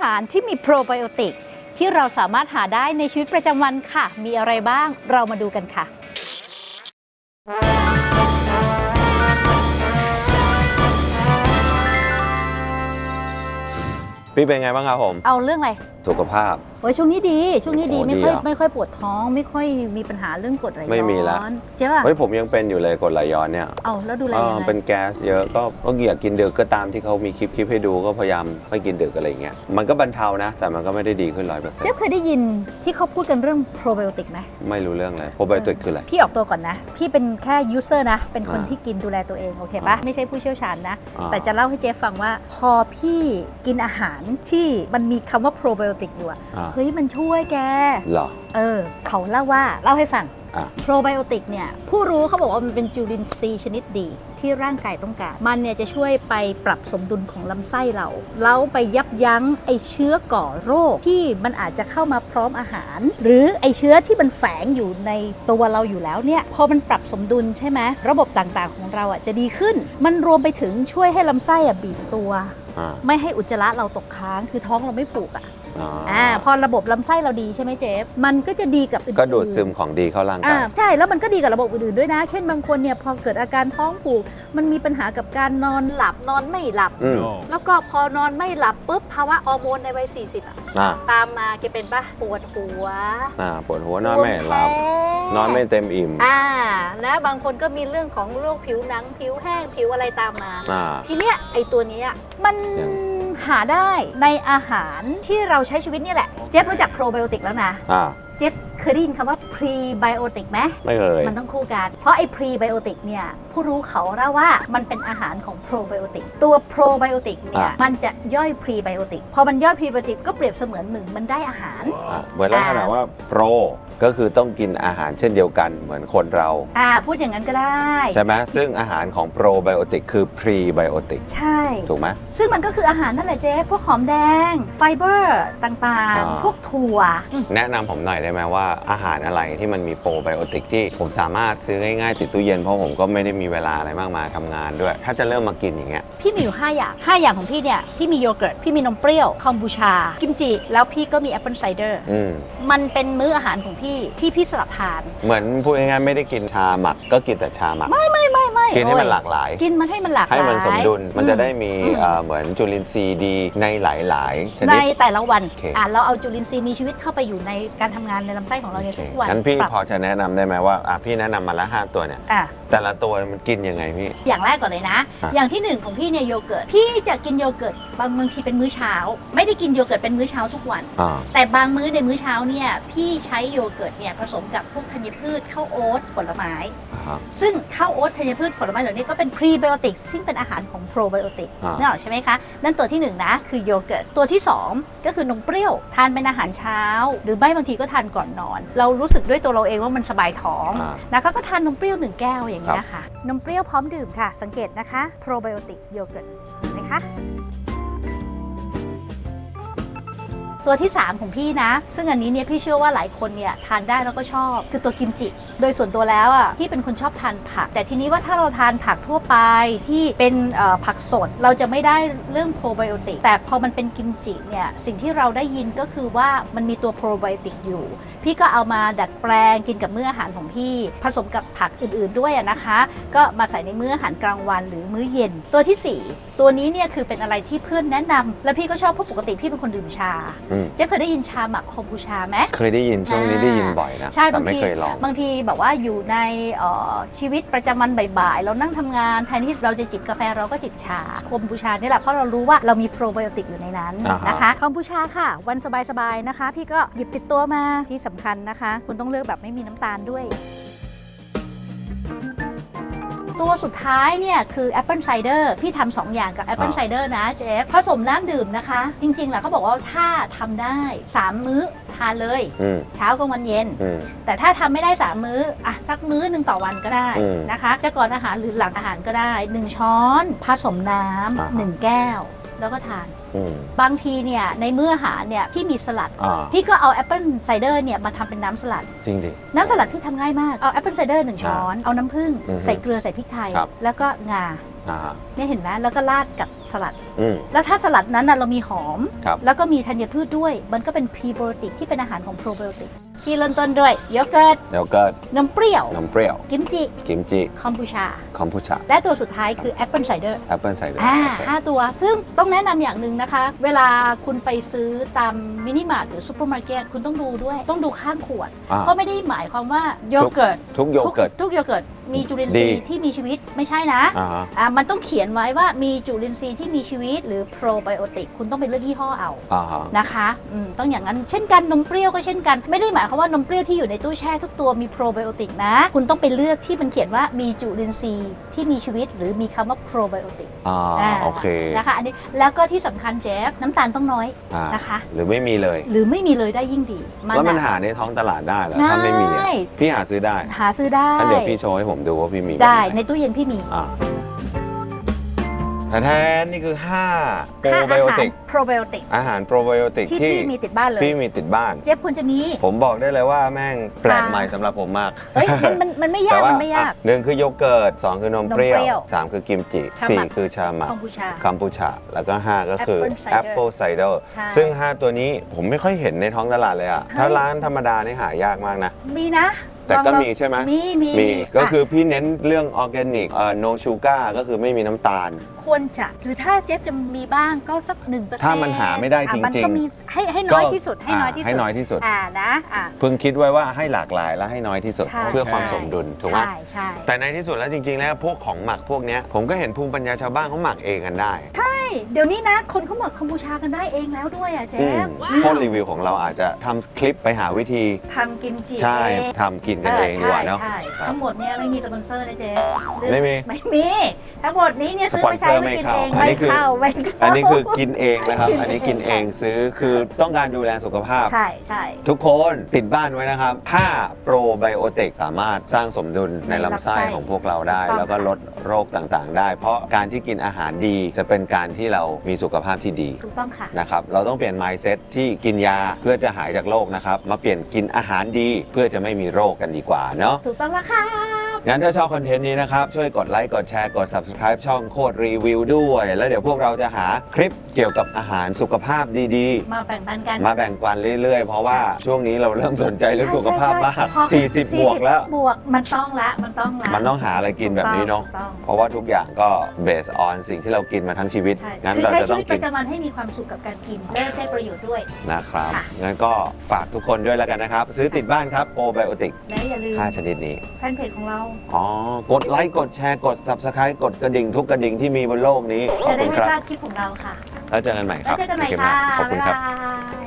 หารที่มีโปรไบโอติกที่เราสามารถหาได้ในชีวิตประจำวันค่ะ มีอะไรบ้างเรามาดูกันค่ะ พี่เป็นไงบ้างครับผม เอาเรื่องอะไรสุขภาพ โอ้ยช่วงนี้ดี ช่วงนี้ดีโอ้ไม่ค่อยดีอะไม่ค่อยปวดท้อง ไม่ค่อยมีปัญหาเรื่องกรดไหลย้อนไม่มีละใช่ป่ะเฮ้ยผมยังเป็นอยู่เลยกรดไหลย้อนเนี่ยเอาแล้วดูแลเอยัองไงเป็นแก๊สเยอะก็ก็อยากกินดึกก็ตามที่เขามีคลิปคลิปให้ดูก็พยายามไม่กินดึกอะไรเงี้ยมันก็บรรเทานะ แต่มันก็ไม่ได้ดีขึ้นร้อยเปอร์เซ็นเจ๊ต์เคยได้ยินที่เขาพูดกันเรื่องโปรไบโอติกไหม ไม่รู้เรื่องเลยโปรไบโอติกคืออะไร พี่ออกตัวก่อนนะ พี่เป็นแค่ยูเซอร์นะ เป็นคนอ่าที่กินดูแลตัวเอง โอเคปะอ่าไม่ใช่ผู้เชี่ยวชาญนะ อ่าแต่จะเล่าให้เจ๊ฟังว่า พอพี่กินอาหารที่มันมีคำว่าโปรไบโอติกอยู่อะอ่า เฮ้ยมันช่วยแก เหรอ เออ เขาเล่าว่าเล่าให้ฟังอะ โปรไบโอติกเนี่ย ผู้รู้เขาบอกว่ามันเป็นจุลินทรีย์ชนิดดี ที่ร่างกายต้องการ มันเนี่ยจะช่วยไปปรับสมดุลของลำไส้เรา แล้วไปยับยั้งไอเชื้อก่อโรคที่มันอาจจะเข้ามาพร้อมอาหาร หรือไอเชื้อที่มันแฝงอยู่ในตัวเราอยู่แล้วเนี่ย พอมันปรับสมดุลใช่ไหมระบบต่างๆของเราอะจะดีขึ้น มันรวมไปถึงช่วยให้ลำไส้อะบีบตัว อ่า ไม่ให้อุจจาระเราตกค้างคือท้องเราไม่ผูกอะ อ่าอ่าพอระบบลำไส้เราดีใช่ไหมเจฟ มันก็จะดีกับอื่นๆก็ดูดซึมของดีเข้าร่างอ่ากาย ใช่ แล้วมันก็ดีกับระบบอื่นๆด้วยนะ เช่นบางคนเนี่ยพอเกิดอาการท้องผูก มันมีปัญหากับการนอนหลับนอนไม่หลับ อืมแล้วก็พอนอนไม่หลับปุ๊บภาวะฮอร์โมนในวัย 40อะอ่าตามมาแกเป็นปะปวดหัวอ่าปวดหัวนอนไม่หลับภูมิแพ้นอนไม่เต็มอิ่ม อ่านะบางคนก็มีเรื่องของโรคผิวหนังผิวแห้งผิวอะไรตามมา อ่า ทีเนี้ยไอตัวเนี้ยมันยัง หาได้ในอาหารที่เราใช้ชีวิตเนี่ยแหละ เจ๊บรู้จักโปรไบโอติกแล้วนะ อ่า เจ๊บเคยได้ยินคำว่าพรีไบโอติกไหม ไม่เคย มันต้องคู่กัน เพราะไอ้พรีไบโอติกเนี่ยผู้รู้เขาเล่าว่ามันเป็นอาหารของโปรไบโอติก ตัวโปรไบโอติกเนี่ย อะ มันจะย่อยพรีไบโอติก พอมันย่อยพรีไบโอติกก็เปรียบเสมือนหนึ่งมันได้อาหาร อ่าเหมือนลักษณะว่าโปร ก็คือต้องกินอาหารเช่นเดียวกันเหมือนคนเรา อ่าพูดอย่างนั้นก็ได้ ใช่ไหมซึ่งอาหารของโปรไบโอติกคือพรีไบโอติกใช่ ถูกไหม ซึ่งมันก็คืออาหารนั่นแหละเจ๊พวกหอมแดง ไฟเบอร์ต่างอ่า ๆ พวกถั่ว แนะนำผมหน่อยได้ไหมว่าอาหารอะไรที่มันมีโปรไบโอติกที่ผมสามารถซื้อง่ายๆติดตู้เย็นเพราะผมก็ไม่ได้มีเวลาอะไรมากมายทำงานด้วย ถ้าจะเริ่มมากินอย่างเงี้ย พี่มีอยู่ 5 อย่าง 5 อย่างของพี่เนี่ย พี่มีโยเกิร์ต พี่มีนมเปรี้ยว คอมบูชา กิมจิ แล้วพี่ก็มีแอปเปิลไซเดอร์ อืม มันเป็นมื้ออาหารของพี่ที่พี่สลับทาน เหมือนพูดง่ายๆไม่ได้กินชาหมัก ก็กินแต่ชาหมัก ไม่ไม่ไม่ไม่กินให้มันโอ้ยหลากหลาย กินมันให้มันหลากหลาย ให้มันสมดุล มันจะได้มีอืมเอ่อเหมือนจุลินทรีย์ดีในหลายๆชในนิดแต่ละวันโอเค อะเราเอาจุลินทรีย์มีชีวิตเข้าไปอยู่ในการทำงานในลำไส้ของเราในโอเคทุกวันงั้นพี่ปรับพอจะแนะนำได้ไหมว่าอะพี่แนะนำมาละห้าตัวเนี่ย อะ แต่ละตัวมันกินยังไงพี่ อย่างแรกก่อนเลยนะ อะ อย่างที่หนึ่งของพี่เนี่ยโยเกิร์ต พี่จะกินโยเกิร์ตบางบางทีเป็นมื้อเช้า ไม่ได้กินโยเกิร์ตเป็นมื้อเช้าทุกวัน อ่า แต่บางมื้อในมื้อเช้าเนี่ยพี่ใช้โยเกิร์ตเนี่ยผสมกับพวกธัญพืชข้าวโอ๊ตผลไม้อ่าฮะซึ่งข้าวโอ๊ตธัญพืชผลไม้เหล่านี้ก็เป็นพรีไบโอติกซึ่งเป็นอาหารของโปรไบโอติกอ่านึกออกใช่ไหมคะนั่นตัวที่หนึ่งนะคือโยเกิร์ตตัวที่สองก็คือนมเปรี้ยว ทานเป็นอาหารเช้า หรือไม่บางทีก็ทานก่อนนอน เรารู้สึกด้วยตัวเราเองว่ามันสบายท้องอ่านะคะก็ทานนมเปรี้ยวหนึ่งแก้วอย่างนี้ยนะคะนมเปรี้ยวพร้อมดื่มค่ะ สังเกตนะคะโปรไบโอติกโยเกิร์ตเห็นไหมคะ ตัวที่ 3 ของพี่นะ ซึ่งอันนี้เนี่ยพี่เชื่อว่าหลายคนเนี่ยทานได้แล้วก็ชอบ คือตัวกิมจิ โดยส่วนตัวแล้วอะพี่เป็นคนชอบทานผัก แต่ทีนี้ว่าถ้าเราทานผักทั่วไปที่เป็นผักสดเราจะไม่ได้เรื่องโปรไบโอติก แต่พอมันเป็นกิมจิเนี่ยสิ่งที่เราได้ยินก็คือว่ามันมีตัวโปรไบโอติกอยู่ พี่ก็เอามาดัดแปลงกินกับมื้ออาหารของพี่ ผสมกับผักอื่นๆด้วยนะคะ ก็มาใส่ในมื้ออาหารกลางวันหรือมื้อเย็น ตัวทีสี่4 ตัวนี้เนี่ยคือเป็นอะไรที่เพื่อนแนะนำแล้วพี่ก็ชอบเพราะปกติพี่เป็นคนดื่มชาอืม เจ๊เคยได้ยินชาหมักคอมบูชาไหม เคยได้ยินช่วงนี้อ่า ได้ยินบ่อยนะใช่แต่บางไม่ทีเคยลอง บางทีแบบว่าอยู่ในเอ่อชีวิตประจำวันบ่ายๆ เรานั่งทำงานแทนที่เราจะจิบกาแฟเราก็จิบชาคอมบูชานี่แหละเพราะเรารู้ว่าเรามีโปรไบโอติกอยู่ในนั้นอ่าฮะ นะคะคอมบูชาค่ะ วันสบายๆนะคะ พี่ก็หยิบติดตัวมาที่สำคัญนะคะ คุณต้องเลือกแบบไม่มีน้ำตาลด้วย ตัวสุดท้ายเนี่ยคือแอปเปิลไซเดอร์พี่ทำสองอย่างกับแอปเปิลอ่าไซเดอร์นะเจฟผสมน้ำดื่มนะคะ จริงๆแหละเขาบอกว่าถ้าทำได้ 3 มื้อทานเลย อืมเช้ากลางวันเย็น อืม แต่ถ้าทำไม่ได้ 3 มื้ออะสักมื้อหนึ่งต่อวันก็ได้อืมนะคะ จะก่อนอาหารหรือหลังอาหารก็ได้ 1 ช้อน ผสมน้อ่าฮะำหนึ่งแก้ว แล้วก็ทานอืม บางทีเนี่ยในมื้ออาหารเนี่ยพี่มีสลัดอ่าพี่ก็เอาแอปเปิลไซเดอร์เนี่ยมาทำเป็นน้ำสลัด จริงดิ น้ำสลัดพี่ทำง่ายมาก เอาแอปเปิลไซเดอร์หนึ่งช้อน เอาน้ำผึ้งอือฮึใส่เกลือใส่พริกไทยครับแล้วก็งา อ่าเนี่ยเห็นไหมแล้วก็ราดกับสลัด อืม แล้วถ้าสลัดนั้นน่ะเรามีหอม ครับ แล้วก็มีธัญพืชด้วย มันก็เป็นพรีไบโอติกที่เป็นอาหารของโปรไบโอติกที่เริ่มต้นด้วยโยเกิร์ตแล้วก็นมเปรี้ยวนมเปรี้ยว กิมจิ กิมจิคอมบูชา คอมพูชาและตัวสุดท้ายคือแอปเปิลไซเดอร์ แอปเปิลไซเดอร์อ่าห้าตัว ซึ่งต้องแนะนำอย่างหนึ่งนะคะ เวลาคุณไปซื้อตามมินิมาร์ทหรือซูเปอร์มาร์เก็ตคุณต้องดูด้วย ต้องดูข้างขวด เพราะไม่ได้หมายความว่าโยเกิร์ตทุกโยเกิร์ต ทุกโยเกิร์ต มีจุลินทรีดีย์ที่มีชีวิตไม่ใช่นะอ่าฮะอ่ามันต้องเขียนไว้ว่ามีจุลินทรีย์ที่มีชีวิตหรือโปรไบโอติกคุณต้องไปเลือกยี่ห้อเอาอ่าฮะนะคะอืมต้องอย่างนั้นเช่นกันนมเปรี้ยวก็เช่นกัน ไม่ได้หมายความว่านมเปรี้ยวที่อยู่ในตู้แช่ทุกตัวมีโปรไบโอติกนะ คุณต้องไปเลือกที่มันเขียนว่ามีจุลินทรีย์ที่มีชีวิต หรือมีคำว่าโปรไบโอติกอ่าอ่าโอเคนะคะอันนี้แล้วก็ที่สำคัญเจฟน้ำตาลต้องน้อย อ่านะคะ หรือไม่มีเลย หรือไม่มีเลยได้ยิ่งดีแล้วมันอะหาในท้องตลาดได้เหรอถ้าไม่มีอะได้พี่หาซื้อได้หาซื้อได้งั้นเดี๋ยวพี่โชว์ให้ผมดูว่าพี่มีแบบได้หในตู้เย็นพี่มีอ่าแทนนี่คือ5โปรไบโอติก โปรไบโอติกอาหารโปรไบโอติกที่ที่พี่มีติดบ้านเลยพี่มีติดบ้าน เจฟควรจะมี ผมบอกได้เลยว่าแม่งแปลกอ่าใหม่สำหรับผมมากเฮ้ยมันมันมันไม่ยาแต่กว่ามันไม่ยาก อะหนึ่งคือโยเกิร์ตสองคือนมเปรี้ยนมเปรี้ยววสามคือกิมจิชาสี่มักคือชามักคอมบูชาคัมพูชา แล้วก็5ก็คือ Apple cider Apple cider ใช่ซึ่ง5ตัวนี้ผมไม่ค่อยเห็นในท้องตลาดเลยอะเฮ้ยถ้าร้านธรรมดานี่หายากมากนะ มีนะ แต่ก็ลองมีใช่ไหมมีมีมีก็คืออะพี่เน้นเรื่องออร์แกนิกเอ่อ no sugar ก็คือไม่มีน้ำตาล ควรจะหรือถ้าเจฟจะมีบ้างก็สักหนึ่งเปอร์เซ็นต์ถ้ามันหาไม่ได้จริงๆมันก็มีให้ให้น้อยที่สุดให้น้อยที่สุดให้น้อยที่สุดอ่านะอ่าเพิ่งคิดไว้ว่าให้หลากหลายและให้น้อยที่สุดใช่เพื่อความสมดุลถูกไหมใช่ใช่แต่ในที่สุดแล้วจริง ๆ แล้วพวกของหมักพวกเนี้ยผมก็เห็นภูมิปัญญาชาวบ้านเขาหมักเองกันได้ เดี๋ยวนี้นะ คนเขาหมักคอมบูชากันได้เองแล้วด้วยอะเจอืมฟโค้ดรีวิวของเราอาจจะทำคลิปไปหาวิธีทำกิมจิใช่เองทำกินกันเองดีกว่าเนาะ ใช่ ครับทั้งหมดเนี่ยไม่มีสปอนเซอร์นะเจ๊ไม่มีไม่มีทั้งหมดนี้เนี่ยซื้อไปใช้ไม่กินเองสปอนเซอร์ไม่ไม่เข้า เข้าไม่เข้า อันนี้คือกินเองนะครับกินเองอันนี้กินเองซื้อคือต้องการดูแลสุขภาพ ใช่ใช่ ทุกคนติดบ้านไว้นะครับ ถ้าโปรไบโอติกสามารถสร้างสมดุลในลำไส้ของพวกเราได้แล้วก็ลดโรคต่างๆ ได้ เพราะการที่กินอาหารดีจะเป็นการที่เรามีสุขภาพที่ดีถูกต้องค่ะ นะครับ เราต้องเปลี่ยน mindset ที่กินยาเพื่อจะหายจากโรคนะครับ มาเปลี่ยนกินอาหารดีเพื่อจะไม่มีโรคกันดีกว่าเนาะ ถูกต้องแล้วค่ะ งั้นถ้าชอบคอนเทนต์นี้นะครับ ช่วยกดไลค์กดแชร์กด subscribe ช่องโคตรรีวิวด้วย แล้วเดี๋ยวพวกเราจะหาคลิปเกี่ยวกับอาหารสุขภาพดีมาแบ่งปันกันๆมาแบ่งปันเรื่อยๆ เพราะว่าช่วงนี้เราเริ่มสนใจเรื่องสุขภาพมากใช่ใช่40 บวกแล้ว บวกมันต้องละ มันต้องละ มันต้องหาอะไรกินแบบนี้เนาะ ถูกต้อง เพราะว่าทุกอย่างก็ based on สิ่งที่เรากินมาทั้งชีวิต ใช่งั้นคือเราใช้จะชีต้องวิตปกินระจำวันให้มีความสุขกับการกินและได้ประโยชน์ด้วย นะครับ ค่ะ งั้นก็ฝากทุกคนด้วยแล้วกันนะครับ ซื้อติดบ้านครับโปรไบโอติกและอย่าลืม5ชนิดนี้ แฟนเพจของเราอ๋อกดไลค์กดแชร์กด Subscribe กดกระดิ่งทุกกระดิ่งที่มีบนโลกนี้ขอจะบได้คุณไม่ครับพลาดคลิปของเราค่ะแล้วเจอกันใหม่คแล้วรับเจอกันใหม่โอเคค่ะขอบคุณครับบ๊ายบาย